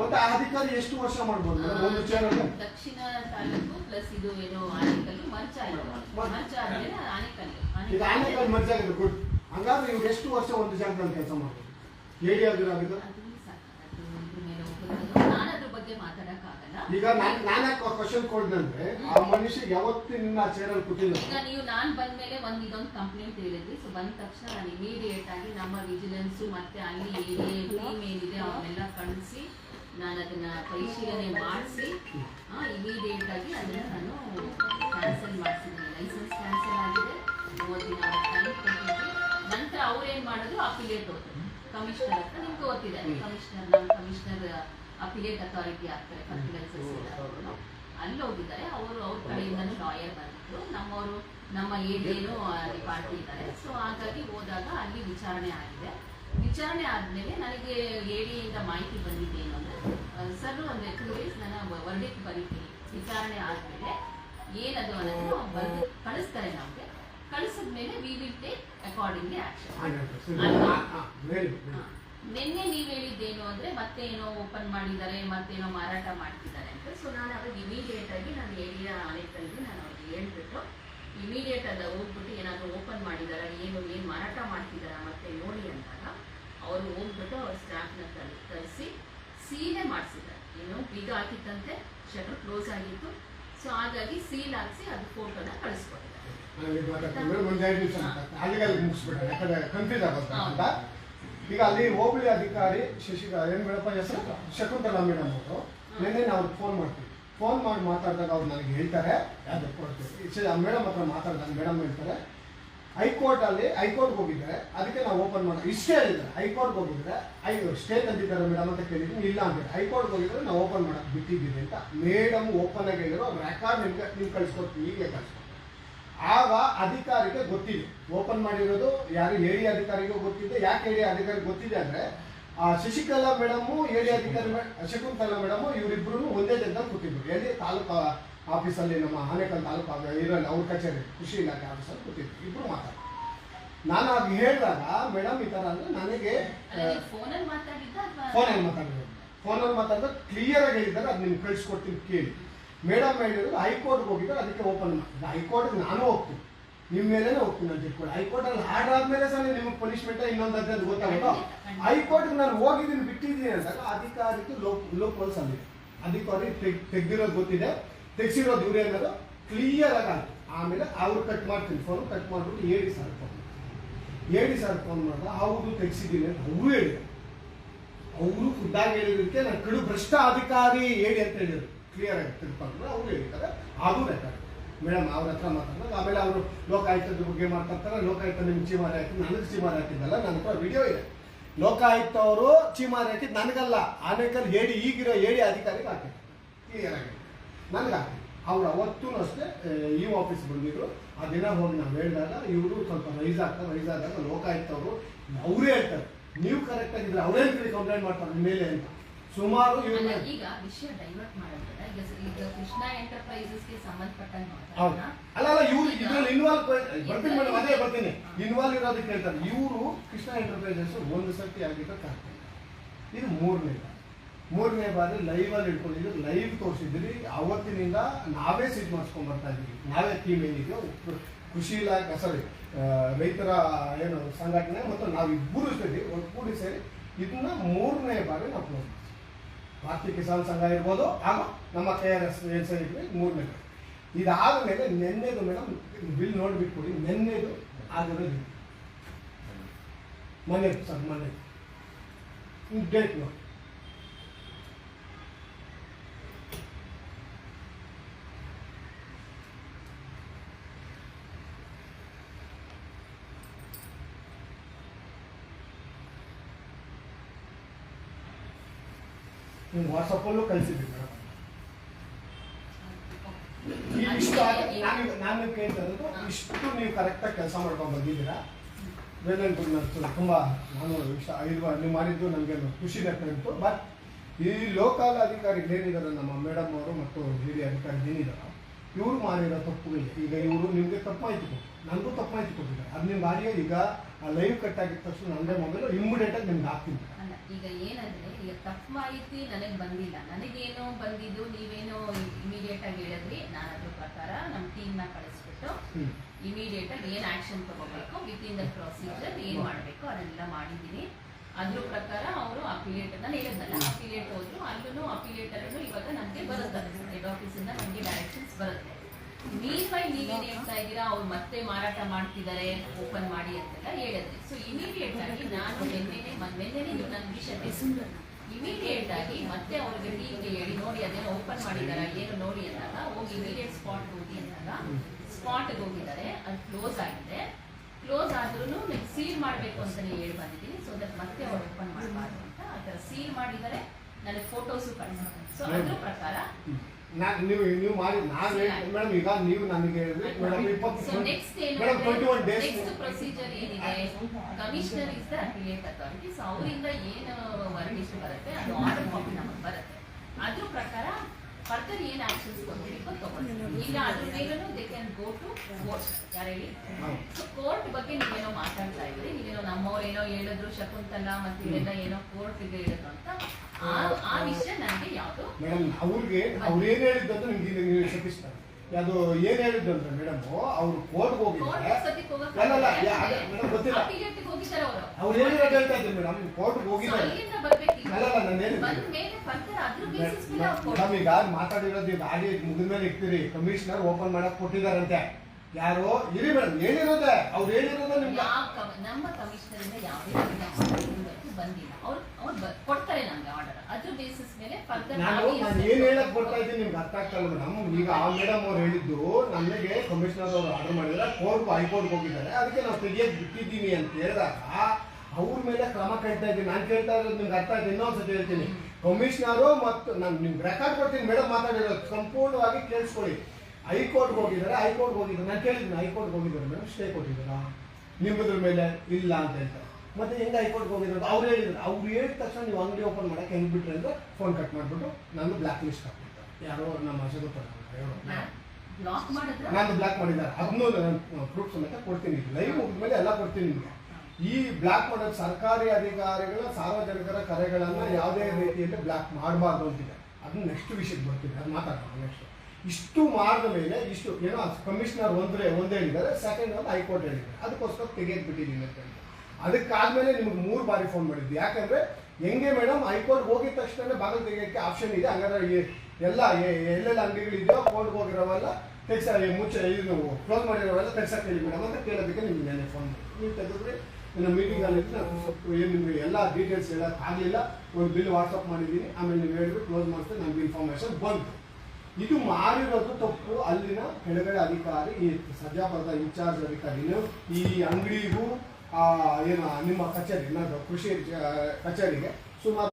ಮತ್ತೆ ಆ ಅಧಿಕಾರಿ ಎಷ್ಟು ವರ್ಷ ಮಾಡ್ಬೋದು? ಒಂದು ದಕ್ಷಿಣ ತಾಲೂಕು ಪ್ಲಸ್ ಇದು ಏನೋ ಆನೇಕಲ್ಲು ಮರ್ಚ ಮರ್ಚ ಆದ್ಮೇಲೆ ಆನೇಕಲ್ಲು. ಇದು ಆಗಿದೆ ಗುಡ್. ಹಂಗಾದ್ರೆ ಇವ್ರು ಎಷ್ಟು ವರ್ಷ ಒಂದು ಜಾಗದಲ್ಲಿ ಕೆಲಸ ಮಾಡ್ಬೋದು? ಹೇಳಿ ಆಗಿರೋದು? ಬಗ್ಗೆ ಮಾತಾಡಕ್ಕಾಗಲ್ಲ. ಈಗ ನಾನು ನಾನೇ ಕ್ವಶನ್ ಕೊಡ್ದಂದ್ರೆ ಆ ಮನುಷ್ಯ ಯಾವತ್ತಿನ ಚೇರಲ್ಲಿ ಕೂತಿಲ್ಲ ಈಗ ನೀವು ನಾನ್ ಬಂದ್ಮೇಲೆ ಒಂದ್ ಇದೊಂದು ಕಂಪ್ಲೇಂಟ್ ಹೇಳಿದ್ರಿ. ಸೊ ಬಂದ ತಕ್ಷಣ ನಾನು ಇಮಿಡಿಯೇಟ್ ಆಗಿ ನಮ್ಮ ವಿಜಿಲೆನ್ಸ್ ಮತ್ತೆ ಅಲ್ಲಿ ಟೀಮ್ ಏನಿದೆ ಅವನ್ನೆಲ್ಲ ಕಳಿಸಿ ನಾನು ಅದನ್ನ ಪರಿಶೀಲನೆ ಮಾಡಿಸಿ ಇಮಿಡಿಯೇಟ್ ಆಗಿ ಅದನ್ನ ನಾನು ಕ್ಯಾನ್ಸಲ್ ಮಾಡಿಸಿದ್ದೀನಿ. ಲೈಸೆನ್ಸ್ ಕ್ಯಾನ್ಸಲ್ ಆಗಿದೆ. ಮೂವತ್ತು ದಿನ ಟೈಮ್ ನಂತರ ಅವ್ರು ಏನ್ ಮಾಡಿದ್ರು? ಅಫಿಲಿಯೇಟ್ ಹೋದ್ರು. ಕಮಿಷನರ್ ಹತ್ರ ನಿಮ್ಗೆ ಗೊತ್ತಿದೆ. ಕಮಿಷನರ್ ನಮ್ಮ ಕಮಿಷನರ್ ಅಪಿಲೇಟ್ ಅಥಾರಿಟಿ ಆಗ್ತಾರೆ ಫರ್ಟಿಲೈಸರ್ಸ್ ಅಲ್ಲಿ ಹೋಗಿದ್ದಾರೆ ಅವರು ಅವ್ರ ಕಡೆಯಿಂದನೂ ಲಾಯರ್ ಬಂದಿದ್ರು ನಮ್ಮವರು ನಮ್ಮ ಏರಿಯೇನು ಅಲ್ಲಿ ಪಾರ್ಟಿ ಇದ್ದಾರೆ. ಸೊ ಹಾಗಾಗಿ ಹೋದಾಗ ಅಲ್ಲಿ ವಿಚಾರಣೆ ಆಗಿದೆ. ವಿಚಾರಣೆ ಆದ್ಮೇಲೆ ನನಗೆ ಏರಿಯಿಂದ ಮಾಹಿತಿ ಬಂದಿದೆ ಏನು ಅಂದ್ರೆ ಸರ್ ಒಂದು ಟೂ ಡೇಸ್ ನನ್ನ ವರ್ಡಿಕ್ ಬರೀತೀನಿ. ವಿಚಾರಣೆ ಆದ್ಮೇಲೆ ಏನದು ಅನ್ನೋದು ಬರೆದು ಕಳಿಸ್ತಾರೆ ನಮಗೆ. ಕಳಿಸಿದ್ಮೇಲೆ we will take accordingly action ನಿನ್ನೆ ನೀವ್ ಹೇಳಿದ್ದೇನು ಅಂದ್ರೆ ಮತ್ತೆ ಏನೋ ಓಪನ್ ಮಾಡಿದ್ದಾರೆ, ಮತ್ತೇನೋ ಮಾರಾಟ ಮಾಡ್ತಿದ್ದಾರೆ ಅಂತ. ಸೊ ನಾನು ಅವ್ರಿಗೆ ಇಮಿಡಿಯೇಟ್ ಆಗಿ ನಾನು ಏರಿಯಾ ಆಲೆಕ್ಕಲ್ಲಿ ನಾನು ಅವ್ರಿಗೆ ಹೇಳ್ಬಿಟ್ಟು ಇಮಿಡಿಯೇಟ್ ಅಲ್ಲ ಹೋಗ್ಬಿಟ್ಟು ಏನಾದ್ರೂ ಓಪನ್ ಮಾಡಿದಾರ, ಏನು, ಏನ್ ಮಾರಾಟ ಮಾಡ್ತಿದಾರ ಮತ್ತೆ ನೋಡಿ ಅಂದಾಗ ಅವರು ಹೋಗ್ಬಿಟ್ಟು ಅವ್ರ ಸ್ಟಾಫ್ನ ತರಿಸಿ ಸೀಲೆ ಮಾಡಿಸಿದ್ದಾರೆ. ಏನು ಬೀಗ ಹಾಕಿತ್ತಂತೆ ಶಟರ್ ಕ್ಲೋಸ್ ಆಗಿತ್ತು. ಸೊ ಹಾಗಾಗಿ ಸೀಲ್ ಹಾಕಿಸಿ ಅದು ಫೋಟೋನ ಕಳಿಸ್ಕೊಟ್ಟಿದ್ದಾರೆ. ಈಗ ಅಲ್ಲಿ ಹೋಬಳಿ ಅಧಿಕಾರಿ ಶಶಿಕಲಾ ಏನು ಮೇಡಪ್ಪ ಹೆಸರು ಶಕುಂತಲಾ ಮೇಡಮ್ ಅವರು. ನಿನ್ನೆ ನಾವು ಫೋನ್ ಮಾಡ್ತೀವಿ. ಫೋನ್ ಮಾಡಿ ಮಾತಾಡಿದಾಗ ಅವ್ರು ನನಗೆ ಹೇಳ್ತಾರೆ ಯಾವ್ದು ಕೊಡ್ತೀವಿ ಮೇಡಮ್ ಹತ್ರ ಮಾತಾಡ್ದಂಗೆ ಮೇಡಮ್ ಹೇಳ್ತಾರೆ ಹೈಕೋರ್ಟ್ ಅಲ್ಲಿ ಹೈಕೋರ್ಟ್ ಹೋಗಿದ್ದಾರೆ ಅದಕ್ಕೆ ನಾವು ಓಪನ್ ಮಾಡಿ ಇಷ್ಟೇ ಹೇಳಿದ್ರೆ ಹೈಕೋರ್ಟ್ ಹೋಗಿದ್ರೆ ಐ ಸ್ಟೇ ತಂದಿದ್ದಾರೆ ಮೇಡಮ್ ಅಂತ ಕೇಳಿದ್ರು ಇಲ್ಲ ಅಂತ ಹೈಕೋರ್ಟ್ ಹೋಗಿದ್ರೆ ನಾವು ಓಪನ್ ಮಾಡಕ್ ಬಿಟ್ಟಿದ್ದೀವಿ ಅಂತ ಮೇಡಮ್ ಓಪನ್ ಆಗಿ ಹೇಳಿದ್ರು ಅವ್ರು ರೆಕಾರ್ಡ್ ನಿಮ್ಗೆ ನೀವು ಕಳಿಸ್ಕೊಡ್ತೀವಿ ಈಗ ಕಳಿಸ್ಕೊಡ್ತೀವಿ. ಆಗ ಅಧಿಕಾರಿಗೆ ಗೊತ್ತಿದೆ. ಓಪನ್ ಮಾಡಿರೋದು ಯಾರು ಹೇಳಿ ಅಧಿಕಾರಿಗೂ ಗೊತ್ತಿದೆ. ಯಾಕೆ ಹೇಳಿ ಅಧಿಕಾರಿ ಗೊತ್ತಿದೆ ಅಂದ್ರೆ ಆ ಶಶಿಕಲಾ ಮೇಡಮು ಹೇಳಿ ಅಧಿಕಾರಿ ಶಕುಂತಲಾ ಮೇಡಮ್ ಇವರಿಬ್ರು ಒಂದೇ ಜಾಗದಲ್ಲಿ ಕೂತಿದ್ರು. ಎಲ್ಲಿ ತಾಲೂಕು ಆಫೀಸಲ್ಲಿ ನಮ್ಮ ಆನೇಕಲ್ ತಾಲೂಕು ಇರಲ್ಲ ಅವ್ರ ಕಚೇರಿ ಕೃಷಿ ಇಲಾಖೆ ಆಫೀಸಲ್ಲಿ ಕೂತಿದ್ರು. ಇಬ್ರು ಮಾತಾಡ್ತಾರೆ. ನಾನು ಆಗ ಹೇಳಿದಾಗ ಮೇಡಮ್ ಈ ತರ ಅಂದ್ರೆ ನನಗೆ ಫೋನಲ್ಲಿ ಮಾತಾಡಿದ್ರು ಅಥವಾ ಫೋನಲ್ಲಿ ಮಾತಾಡಿದ್ರು ಫೋನಲ್ಲಿ ಮಾತಾಡಿದ್ರೆ ಕ್ಲಿಯರ್ ಆಗಿ ಹೇಳಿದ್ದಾರೆ. ಅದು ನಿಮ್ಗೆ ಕಳಿಸ್ಕೊಡ್ತೀನಿ ಕೇಳಿ. ಮೇಡಮ್ ಹೇಳಿದ್ರು ಹೈಕೋರ್ಟ್ಗೆ ಹೋಗಿದ್ರು ಅದಕ್ಕೆ ಓಪನ್ ಮಾಡ್ತಿದ್ದೆ. ಹೈಕೋರ್ಟ್ಗೆ ನಾನು ಹೋಗ್ತೀನಿ. ನಿಮ್ಮ ಮೇಲೇನೆ ಹೋಗ್ತೀನಿ ಅಂತ ಇಟ್ಕೊಳ್ಳಿ ಹೈಕೋರ್ಟ್ ಅಲ್ಲಿ ಆರ್ಡರ್ ಆದ್ಮೇಲೆ ಸರ್ ನಿಮಗೆ ಪನಿಷ್ಮೆಂಟ್ ಇನ್ನೊಂದು ಅಂತ ಗೊತ್ತಾಗುತ್ತೋ? ಹೈಕೋರ್ಟ್ಗೆ ನಾನು ಹೋಗಿದ್ದೀನಿ ಬಿಟ್ಟಿದ್ದೀನಿ ಅಂದಾಗ ಲೋ ಲೋಕ್ ಲೋಕಲ್ಸ್ ಅಲ್ಲಿ. ಅಧಿಕಾರಿ ತೆಗ್ ತೆಗ್ದಿರೋದು ಗೊತ್ತಿದೆ. ತೆಗ್ಸಿರೋ ಇವ್ರು ಅನ್ನೋದು ಕ್ಲಿಯರ್ ಆಗಿ ಆಮೇಲೆ ಅವ್ರು ಕಟ್ ಮಾಡ್ತೀನಿ. ಫೋನ್ ಕಟ್ ಮಾಡ್ಬಿಟ್ಟು ಹೇಳಿ ಸರ್ ಫೋನ್ ಹೇಳಿ ಸರ್ ಫೋನ್ ಮಾಡಿದ ಹೌದು ತೆಗ್ಸಿದ್ದೀನಿ ಅಂತ ಅವರು ಹೇಳಿದ್ರು. ಅವರು ಖುದ್ದಾಗಿ ಹೇಳಿದಕ್ಕೆ ನಾನು ಕಡು ಭ್ರಷ್ಟ ಅಧಿಕಾರಿ ಹೇಳಿ ಅಂತ ಹೇಳಿದ್ರು. ಕ್ಲಿಯರ್ ಆಗಿ ತಿಳ್ಕೊಂಡ್ರು, ಅವರು ಹೇಳ್ತಾರೆ, ಅದು ರೆಕಾರ್ಡ್ ಮೇಡಮ್ ಅವ್ರ ಹತ್ರ ಮಾತಾಡಿದಾಗ ಆಮೇಲೆ ಅವರು ಲೋಕಾಯುಕ್ತದ ಬಗ್ಗೆ ಮಾತಾಡ್ತಾರೆ ಲೋಕಾಯುಕ್ತ ನಿಮ್ಗೆ ಚೀಮಾರಿ ಹಾಕಿ ನನಗೆ ಚೀಮಾರಿ ಹಾಕಿದ್ದಲ್ಲ ನನ್ನ ಹತ್ರ ವಿಡಿಯೋ ಇದೆ. ಲೋಕಾಯುಕ್ತ ಅವರು ಚೀಮಾರಿ ಹಾಕಿದ್ದು ನನಗಲ್ಲ, ಆನೇಕಲ್ ಹೇಳಿ, ಈಗಿರೋ ಹೇಳಿ ಅಧಿಕಾರಿಗೆ ಹಾಕಿದ್ರು ಕ್ಲಿಯರ್ ಆಗಿದೆ ನನಗೆ ಹಾಕಿದ್ರು ಅವ್ರು ಅವತ್ತೂ ಅಷ್ಟೇ ಇ ಆಫೀಸ್ ಬಂದಿದ್ರು. ಆ ದಿನ ಹೋಗಿ ನಾವು ಹೇಳಿದಾಗ ಇವರು ಸ್ವಲ್ಪ ರೈಸ್ ಆಗ್ತಾರೆ ರೈಸ್ ಆದಾಗ ಲೋಕಾಯುಕ್ತ ಅವರು ಅವರೇ ಹೇಳ್ತಾರೆ. ನೀವು ಕರೆಕ್ಟ್ ಆಗಿದ್ರೆ ಅವರೇ ಕಂಪ್ಲೇಂಟ್ ಮಾಡ್ತಾರೆ ಮೇಲೆ ಅಂತ. ಸುಮಾರು ಈಗ ವಿಷಯ ಡೈವರ್ಟ್ ಈಗ ಈಗ ಕೃಷ್ಣ ಎಂಟರ್ಪ್ರೈಸಸ್ಗೆ ಸಂಬಂಧಪಟ್ಟಂಗೆ ಹೌದು. ಅಲ್ಲ ಅಲ್ಲ ಇವ್ರು ಇದ್ರಲ್ಲಿ ಇನ್ವಾಲ್ವ್ ಬರ್ತೀನಿ ಮೇಡಮ್ ಅದೇ ಬರ್ತೀನಿ. ಇನ್ವಾಲ್ವ್ ಇರೋದಕ್ಕೆ ಹೇಳ್ತಾರೆ. ಇವರು ಕೃಷ್ಣ ಎಂಟರ್ಪ್ರೈಸಸ್ ಒಂದು ಸರ್ತಿ ಆಗಿದ್ದ ಕಾರ್ಯಕ್ರಮ ಇದು ಮೂರನೇ ಬಾರಿ. ಮೂರನೇ ಬಾರಿ ಲೈವ್ ಅಲ್ಲಿ ಇಟ್ಕೊಂಡಿದ್ರು ಲೈವ್ ತೋರಿಸಿದ್ರಿ ಅವತ್ತಿನಿಂದ ನಾವೇ ಸಿದ್ಧ ಮಾಡಿಸ್ಕೊಂಡ್ ಬರ್ತಾ ಇದ್ವಿ ನಾವೇ ಟೀಮ್ ಏನಿದೆಯೋ ಕೃಷಿ ಇಲಾಖೆ ಸಾರಿ ರೈತರ ಏನು ಸಂಘಟನೆ ಮತ್ತು ನಾವಿಬ್ಬರು ಸೇರಿ ಒಟ್ಟುಗೂಡಿ ಸೇರಿ ಇದನ್ನ ಮೂರನೇ ಬಾರಿ ನಾವು ಕ್ಲೋಸ್ ಭಾರತೀಯ ಕಿಸಾನ್ ಸಂಘ ಇರ್ಬೋದು, ಹಾಗೂ ನಮ್ಮ K R S L C ಇದಾದ ಮೇಲೆ ನಿನ್ನೆದು ಮೇಡಮ್ ಬಿಲ್ ನೋಡ್ಬಿಟ್ಟು ನಿನ್ನೆದು ಆಗಿರೋದು ಮನೆ ಸರ್ ಮೊನ್ನೆ ಡೇಟ್ ನೋಡಿ ನಿಮ್ಗೆ ವಾಟ್ಸಪ್ಪಲ್ಲೂ ಕಳಿಸಿದ್ವಿ ಮೇಡಮ್ ಈ ಇಷ್ಟು ಆಗ- ನಾನು ನಾನು ಕೇಳ್ತಾ ಇರೋದು ಇಷ್ಟು ನೀವು ಕರೆಕ್ಟಾಗಿ ಕೆಲಸ ಮಾಡ್ಕೊಂಡು ಬಂದಿದ್ದೀರಾ? ವೇದಾಂತ ನನಗೆ ತುಂಬ ನಾನು ಇಷ್ಟ ಇದು ನೀವು ಮಾಡಿದ್ದು ನನಗೆ ಖುಷಿ ಉಂಟು ಬಟ್ ಈ ಲೋಕಲ್ ಅಧಿಕಾರಿಗಳು ಏನಿದ್ದಾರೆ ನಮ್ಮ ಮೇಡಮ್ ಅವರು ಮತ್ತು ಹಿರಿಯ ಅಧಿಕಾರಿ ಏನಿದ್ದಾರೆ ಇವರು ಮಾಡಿರೋ ಇಲ್ಲ. ಈಗ ಇವರು ನಿಮಗೆ ತಪ್ಪು ಮಾಹಿತಿ ಕೊಟ್ಟು ನನಗೂ ತಪ್ಪು ಮಾಹಿತಿ ಕೊಟ್ಟಿದ್ದಾರೆ ಅದು ನಿಮ್ಗೆ ಆಡಿಯೋ ಈಗ ಆ ಲೈವ್ ಕಟ್ ಆಗಿದ ತಕ್ಷಣ ನನ್ನದೇ ಮೊಬೈಲ್ ಇಮ್ಮಿಡಿಯೇಟ್ ಆಗಿ ನಿಮ್ಗೆ ಹಾಕ್ತೀನಿ. ಅಲ್ಲ ಈಗ ಏನಂದ್ರೆ ಈಗ ತಪ್ಪು ಮಾಹಿತಿ ನನಗೆ ಬಂದಿಲ್ಲ. ನನಗೇನೋ ಬಂದಿದ್ದು ನೀವೇನೋ ಇಮಿಡಿಯೇಟ್ ಆಗಿ ಹೇಳಿದ್ರಿ ನಾನು ಅದ್ರ ಪ್ರಕಾರ ನಮ್ಮ ಟೀಮ್ನ ಕಳಿಸ್ಬಿಟ್ಟು. ಇಮಿಡಿಯೇಟ್ ಆಗಿ ಏನು ಆಕ್ಷನ್ ತಗೋಬೇಕು ವಿತ್ ಇನ್ ದ ಪ್ರೊಸೀಜರ್ ಏನು ಮಾಡಬೇಕು ಅದನ್ನೆಲ್ಲ ಮಾಡಿದ್ದೀನಿ. ಅದ್ರ ಪ್ರಕಾರ ಅವರು ಅಫಿಲಿಯೇಟ್ ನಾನು ಹೇಳಿದ್ನಲ್ಲ ಅಫಿಲಿಯೇಟ್ ಹೋದ್ರು ಅಲ್ಲೂ ಅಫಿಲಿಯೇಟರ್ ಇವಾಗ ನಮಗೆ ಬರುತ್ತೆ. ಹೆಡ್ ಆಫೀಸಿಂದ ನಮಗೆ ಡೈರೆಕ್ಷನ್ಸ್ ಬರುತ್ತೆ. ಮೀನ್ ಬೈ ನೀವೇನ್ ಹೇಳ್ತಾ ಇದ್ದೀರಾ ಅವ್ರು ಮತ್ತೆ ಮಾರಾಟ ಮಾಡ್ತಿದ್ದಾರೆ ಓಪನ್ ಮಾಡಿ ಅಂತೆಲ್ಲ ಹೇಳಿದ್ರಿ ಸೊ ಇಮಿಡಿಯೇಟ್ ಆಗಿ ನಾನು ನಿನ್ನೆನೆ ನಿನ್ನೆನೆ ನೀವು ನನ್ನ ವಿಷಯ ಇಮಿಡಿಯೇಟ್ ಆಗಿ ಮತ್ತೆ ಅವ್ರಿಗೆ ಟೀಮ್ಗೆ ಹೇಳಿ ನೋಡಿ ಅದೇನೋ ಓಪನ್ ಮಾಡಿದಾರ ಏನು ನೋಡಿ ಅಂದಾಗ ಹೋಗಿ ಇಮಿಡಿಯೇಟ್ ಸ್ಪಾಟ್ ಹೋಗಿ ಅಂದಾಗ ಸ್ಪಾಟ್ಗೆ ಹೋಗಿದ್ದಾರೆ ಅದು ಕ್ಲೋಸ್ ಆಗಿದೆ. ಕ್ಲೋಸ್ ಆದ್ರೂ ಸೀಲ್ ಮಾಡಬೇಕು ಅಂತಲೇ ಹೇಳಿ ಬಂದಿದ್ದೀನಿ. ಸೊ ದಟ್ ಮತ್ತೆ ಅವ್ರು ಓಪನ್ ಮಾಡಬಾರ್ದು ಅಂತ ಆ ಥರ ಸೀಲ್ ಮಾಡಿದರೆ ನನಗೆ ಫೋಟೋಸು ಕಳಿಸ್ತಾರೆ ಸೊ ಅದ್ರ ಪ್ರಕಾರ ನೀವು ನೀವು ಮಾಡಿ ನಾನು ಮೇಡಮ್ ಈಗ ನೀವು ನನಗೆ ಹೇಳಿದ್ರಿ ಮೇಡಮ್ ಸೊ ಇಪ್ಪತ್ತು next madam twenty one days next procedure ಏನಿದೆ? Commissioner is the affiliate authority so ಅವರಿಂದ ಏನು ವರ್ಣಿಸ್ ಬರುತ್ತೆ ಅದು ಆರ್ಡರ್ ಕಾಪಿ ನಮಗೆ ಬರುತ್ತೆ. ಅದ್ರ ಪ್ರಕಾರ ಫರ್ದರ್ ಏನು ಆಕ್ಷನ್ಸ್ ಕೊಡ್ಬೇಕು ತಗೊಳ್ಳಿ ಈಗ ಅದ್ರ ಮೇಲೂ they can go to court ಯಾರು ಹೇಳಿ ಸೊ ಕೋರ್ಟ್ ಬಗ್ಗೆ ನೀವೇನೋ ಮಾತಾಡ್ತಾ ಇದ್ರಿ ನೀವೇನೋ ನಮ್ಮವ್ರೇನೋ ಹೇಳಿದ್ರು ಶಕುಂತಲ ಮತ್ತೆ ಇದೆಲ್ಲ ಏನೋ ಕೋರ್ಟ್ಗೆ ಹೇಳಿದ್ರು ಅಂತ ಆ ವಿಷಯ ನನಗೆ ಯಾವುದು ಮೇಡಮ್ ಅವ್ರಿಗೆ ಅವ್ರೇನು ಹೇಳಿದ್ದು ಅಂತ ನಿಮ್ಗೆ ಇಲ್ಲಿ ಶಪಿಸ್ತಾರೆ. ಅದು ಏನ್ ಹೇಳಿದ್ರು ಅಂದ್ರೆ ಮೇಡಮ್ ಅವ್ರು ಕೋರ್ಟ್ಗೆ ಹೋಗಿದ್ದಾರೆ ಅಲ್ಲ, ಮೇಡಮ್ ಗೊತ್ತಿಲ್ಲ. ಅವರು? ಏನು ಹೇಳ್ತಾ ಇದ್ದೀನಿ ಮೇಡಮ್ ಕೋರ್ಟ್ಗೆ ಹೋಗಿದ್ದಾರೆ. ಅಲ್ಲ, ನಾನು ಮೇಡಮ್ ಈಗ ಮಾತಾಡಿರೋದು ಈಗ ಆಡಿ ಮುಗಿದ ಮೇಲೆ ಇರ್ತೀರಿ. ಕಮಿಷನರ್ ಓಪನ್ ಮಾಡಕ್ ಕೊಟ್ಟಿದಾರಂತೆ ಯಾರು ಇರಿ ಮೇಡಮ್ ಏನಿರೋದೆ? ಅವ್ರು ಏನಿರೋದ ನಿಮ್ಗೆ? ನಮ್ಮ ಕಮಿಷನರ್ ಬಂದಿಲ್ಲ ಅವ್ರು ಅವ್ರು ಬ- ಕೊಡ್ತಾರೆ ನಮ್ಗೆ ಆರ್ಡರ್ ಅದ್ರ ಬೇಸಿಸ್ ಮೇಲೆ ಫರ್ದರ್ ನಾನು ನಾನು ಏನ್ ಹೇಳಕ್ ಬರ್ತಾ ಇದ್ದೀನಿ ನಿಮ್ಗೆ ಅರ್ಥ ಆಗ್ತಾ ಇಲ್ಲ ಮೇಡಮ್ ಈಗ ಆ ಮೇಡಮ್ ಅವ್ರು ಹೇಳಿದ್ದು ನನಗೆ ಕಮಿಷನರ್ ಅವರು ಆರ್ಡರ್ ಮಾಡಿದ್ರೆ ಕೋರ್ಟ್ ಹೈಕೋರ್ಟ್ ಹೋಗಿದ್ದಾರೆ. ಅದಕ್ಕೆ ನಾವು ತೆಗಿಯಕ್ ಬಿಟ್ಟಿದ್ದೀನಿ ಅಂತ ಹೇಳಿದಾಗ ಅವ್ರ ಮೇಲೆ ಕ್ರಮ ಕೇಳ್ತಾ ಇದ್ದೀನಿ. ನಾನು ಕೇಳ್ತಾ ಇರೋದು ನಿಮ್ಗೆ ಅರ್ಥ ಆಯ್ತು? ಇನ್ನೊಂದ್ಸತಿ ಹೇಳ್ತೀನಿ. ಕಮಿಷನರು ಮತ್ತು ನಾನು ನಿಮ್ಗೆ ರೆಕಾರ್ಡ್ ಕೊಡ್ತೀನಿ ಮೇಡಮ್ ಮಾತಾಡಿರೋದು. ಸಂಪೂರ್ಣವಾಗಿ ಕೇಳಿಸ್ಕೊಳ್ಳಿ. ಹೈಕೋರ್ಟ್ ಹೋಗಿದ್ದಾರೆ ಹೈಕೋರ್ಟ್ ಹೋಗಿದ್ದಾರೆ. ನಾನು ಕೇಳಿದ್ದೀನಿ ಹೈಕೋರ್ಟ್ ಹೋಗಿದ್ದಾರೆ. ಮೇಡಮ್ ಸ್ಟೇ ಕೊಟ್ಟಿದ್ದೀರಾ? ನಿಮ್ಮದ್ರ ಮೇಲೆ ಇಲ್ಲ ಅಂತ ಹೇಳ್ತಾರೆ. ಮತ್ತೆ ಹೆಂಗೆ ಹೈಕೋರ್ಟ್ಗೆ ಹೋಗಿದ್ರು ಅವ್ರು ಹೇಳಿದ್ರು. ಅವ್ರು ಹೇಳಿದ ತಕ್ಷಣ ನೀವು ಅಂಗಡಿ ಓಪನ್ ಮಾಡಕ್ಕೆ ಹೆಂಗ್ ಬಿಟ್ರಿ ಅಂದ್ರೆ ಫೋನ್ ಕಟ್ ಮಾಡ್ಬಿಟ್ಟು ನಾನು ಬ್ಲಾಕ್ ಲಿಸ್ಟ್ ಹಾಕ್ಬಿಡ್ತಾರೆ ಯಾರೋ ನಮ್ಮ ಹಸಿರು ನಾನು ಬ್ಲಾಕ್ ಮಾಡಿದ್ದಾರೆ. ಅದನ್ನು ಪ್ರೂಫ್ ಸಮೇತ ಕೊಡ್ತೀನಿ ಲೈವ್ ಹೋಗಿದ್ಮೇಲೆ ಎಲ್ಲ ಕೊಡ್ತೀನಿ ನಿಮಗೆ. ಈ ಬ್ಲಾಕ್ ಮಾಡೋದು ಸರ್ಕಾರಿ ಅಧಿಕಾರಿಗಳ ಸಾರ್ವಜನಿಕರ ಕರೆಗಳನ್ನು ಯಾವುದೇ ರೀತಿಯಲ್ಲಿ ಬ್ಲಾಕ್ ಮಾಡಬಾರ್ದು ಅಂತಿದೆ. ಅದನ್ನ ನೆಕ್ಸ್ಟ್ ವಿಷಯಕ್ಕೆ ಬರ್ತೀನಿ. ಅದು ಮಾತಾಡೋಣ ನೆಕ್ಸ್ಟ್ ಇಷ್ಟು ಮಾಡಿದ ಮೇಲೆ ಇಷ್ಟು ಏನೋ ಕಮಿಷನರ್ ಒಂದ್ರೆ ಒಂದೇ ಹೇಳಿದ್ದಾರೆ ಸೆಕೆಂಡ್ ಒಂದು ಹೈಕೋರ್ಟ್ ಹೇಳಿದ್ದಾರೆ. ಅದಕ್ಕೋಸ್ಕರ ತೆಗೆದು ಬಿಟ್ಟಿದ್ದೀನಿ ಅಂತ ಹೇಳಿ ಅದಕ್ಕಾದ್ಮೇಲೆ ನಿಮ್ಗೆ ಮೂರು ಬಾರಿ ಫೋನ್ ಮಾಡಿದ್ವಿ ಯಾಕಂದ್ರೆ, ಹೆಂಗೆ ಮೇಡಮ್ ಹೈಕೋರ್ಟ್ ಹೋಗಿದ ತಕ್ಷಣ ಬಾಗಿಲು ತೆಗಿಯೋಕ್ಕೆ ಆಪ್ಷನ್ ಇದೆ. ಹಂಗಾದ್ರೆ ಎಲ್ಲ ಎಲ್ಲೆಲ್ಲ ಅಂಗಡಿಗಳಿದೆಯೋ ಕೋರ್ಟ್ ಹೋಗಿರೋವಲ್ಲ ತೆಗ್ಸ ಮುಚ್ಚೆ, ಇದು ಕ್ಲೋಸ್ ಮಾಡಿರೋವೆಲ್ಲ ತೆಗ್ಸಕ್ಕೆ ಹೇಳಿ ಮೇಡಮ್ ಅಂತ ಕೇಳೋದಕ್ಕೆ ನಿಮ್ಗೆ ನೆನೆ ಫೋನ್ ನೀವು ತೆಗೆದ್ರೆ ನನ್ನ ಮೀಟಿಂಗ್ ಅಲ್ಲಿ ಏನು ನಿಮಗೆ ಎಲ್ಲ ಡೀಟೇಲ್ಸ್ ಹೇಳೋಕೆ ಆಗಲಿಲ್ಲ. ಒಂದು ಬಿಲ್ ವಾಟ್ಸಪ್ ಮಾಡಿದ್ದೀನಿ. ಆಮೇಲೆ ನೀವು ಹೇಳಿದ್ರು ಕ್ಲೋಸ್ ಮಾಡಿస్తే ನಮ್ಗೆ ಇನ್ಫಾರ್ಮೇಷನ್ ಬಂತು. ಇದು ಮಾಡಿರೋದು ತಪ್ಪು. ಅಲ್ಲಿನ ಕೆಳಗಡೆ ಅಧಿಕಾರಿ, ಈ ಸಜ್ಜಾಪುರದ ಇನ್ಚಾರ್ಜ್ ಅಧಿಕಾರಿನೂ ಈ ಅಂಗಡಿಗೂ ಏನು ನಿಮ್ಮ ಕಚೇರಿ ನಾನು ಕೃಷಿ ಕಚೇರಿಗೆ. ಸುಮಾರು